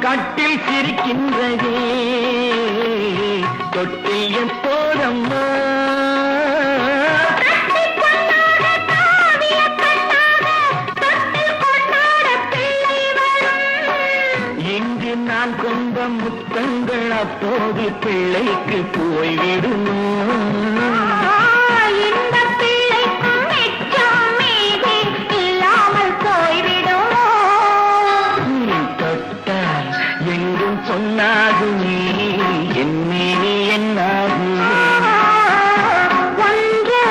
கட்டில் சிரிக்கின்றதே. தொட்டில் எப்போதம்மா இங்கு நான் கொண்ட முத்தங்கள் அப்போது பிள்ளைக்கு போய்விடுமோ? பொன்னாகுமே என் மேனி என்னாகுமே? ஒன்று